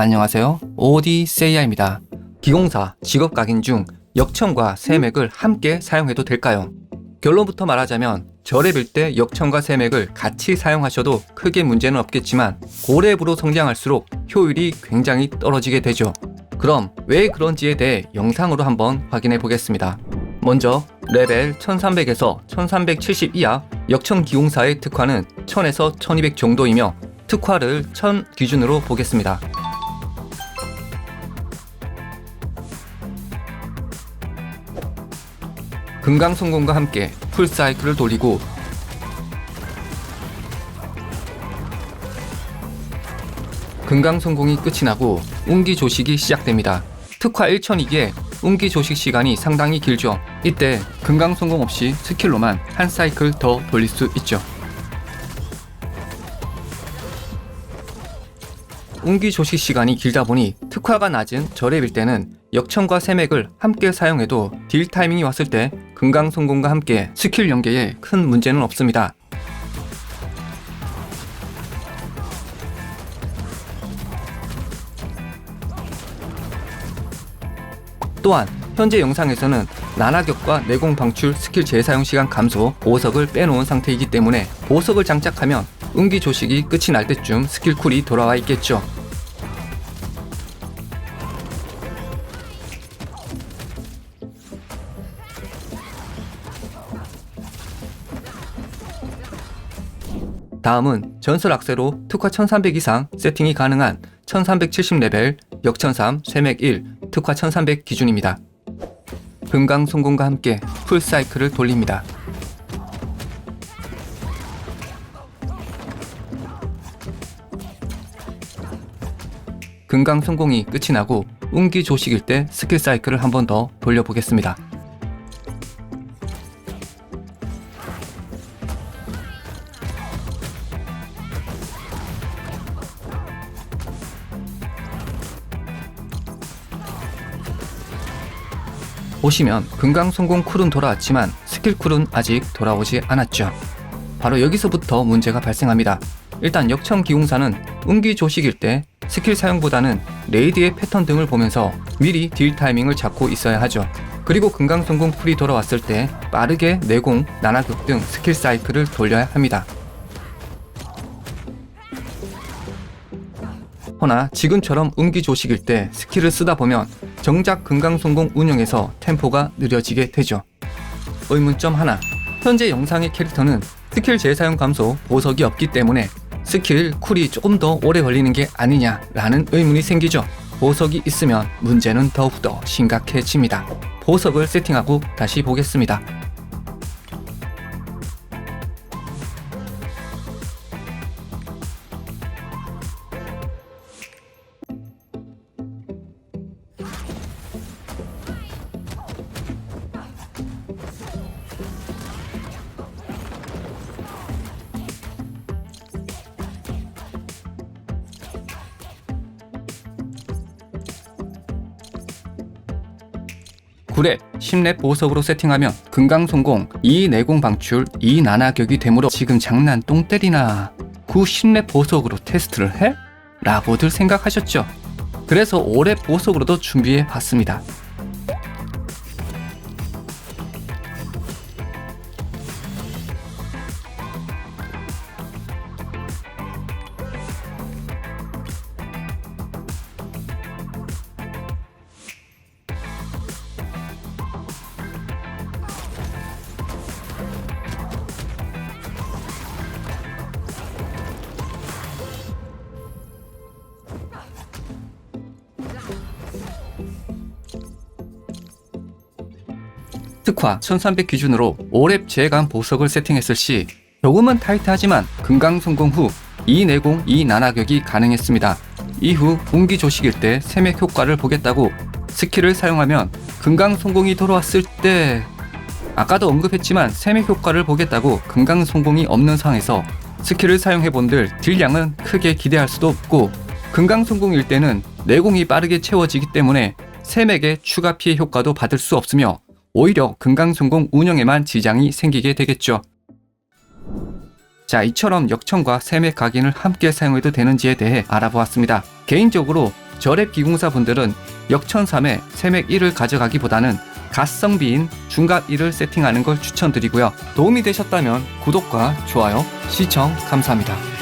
안녕하세요. 오디세이아입니다. 기공사 직업 각인 중 역청과 세맥을 함께 사용해도 될까요? 결론부터 말하자면 저랩일 때 역청과 세맥을 같이 사용하셔도 크게 문제는 없겠지만 고랩으로 성장할수록 효율이 굉장히 떨어지게 되죠. 그럼 왜 그런지에 대해 영상으로 한번 확인해 보겠습니다. 먼저 레벨 1300에서 1370 이하 역청 기공사의 특화는 1000에서 1200 정도이며 특화를 1000 기준으로 보겠습니다. 금강송공과 함께 풀사이클을 돌리고 금강송공이 끝이 나고 운기 조식이 시작됩니다. 특화 1000이기에 운기 조식 시간이 상당히 길죠. 이때 금강송공 없이 스킬로만 한 사이클 더 돌릴 수 있죠. 운기 조식 시간이 길다 보니 특화가 낮은 저랩일 때는 역청과 세맥을 함께 사용해도 딜 타이밍이 왔을 때 금강송공과 함께 스킬 연계에 큰 문제는 없습니다. 또한 현재 영상에서는 나나격과 내공 방출 스킬 재사용 시간 감소, 보석을 빼놓은 상태이기 때문에 보석을 장착하면 운기 조식이 끝이 날 때쯤 스킬 쿨이 돌아와 있겠죠. 다음은 전설 악세로 특화 1300 이상 세팅이 가능한 1370레벨 역천삼 세맥 1 특화 1300 기준입니다. 금강 송공과 함께 풀 사이클을 돌립니다. 금강 성공이 끝이 나고 운기 조식일 때 스킬 사이클을 한 번 더 돌려보겠습니다. 보시면 금강 성공 쿨은 돌아왔지만 스킬 쿨은 아직 돌아오지 않았죠. 바로 여기서부터 문제가 발생합니다. 일단 역청 기공사는 운기 조식일 때 스킬 사용보다는 레이드의 패턴 등을 보면서 미리 딜 타이밍을 잡고 있어야 하죠. 그리고 금강 성공 쿨이 돌아왔을 때 빠르게 내공, 나나극 등 스킬 사이클을 돌려야 합니다. 허나 지금처럼 운기 조식일 때 스킬을 쓰다 보면 정작 금강송공 운영에서 템포가 느려지게 되죠. 의문점 하나. 현재 영상의 캐릭터는 스킬 재사용 감소, 보석이 없기 때문에 스킬 쿨이 조금 더 오래 걸리는 게 아니냐라는 의문이 생기죠. 보석이 있으면 문제는 더욱더 심각해집니다. 보석을 세팅하고 다시 보겠습니다. 구랩 10렙 보석으로 세팅하면 금강송공 2 내공 방출 2 나나격이 되므로 지금 장난 똥 때리나 9 10렙 보석으로 테스트를 해? 라고들 생각하셨죠? 그래서 5렙 보석으로도 준비해 봤습니다. 특화 1300 기준으로 5렙 제감 보석을 세팅했을 시 조금은 타이트하지만 금강 성공 후 2내공 2나나격이 가능했습니다. 이후 운기 조식일 때 세맥 효과를 보겠다고 스킬을 사용하면 금강 성공이 돌아왔을 때 아까도 언급했지만 세맥 효과를 보겠다고 금강 성공이 없는 상황에서 스킬을 사용해본들 딜량은 크게 기대할 수도 없고 금강 성공일 때는 내공이 빠르게 채워지기 때문에 세맥의 추가 피해 효과도 받을 수 없으며 오히려 금강송공 운영에만 지장이 생기게 되겠죠. 자, 이처럼 역청과 세맥 각인을 함께 사용해도 되는지에 대해 알아보았습니다. 개인적으로 저랩 기공사분들은 역천 3에 세맥 1을 가져가기보다는 가성비인 중갑 1을 세팅하는 걸 추천드리고요. 도움이 되셨다면 구독과 좋아요, 시청 감사합니다.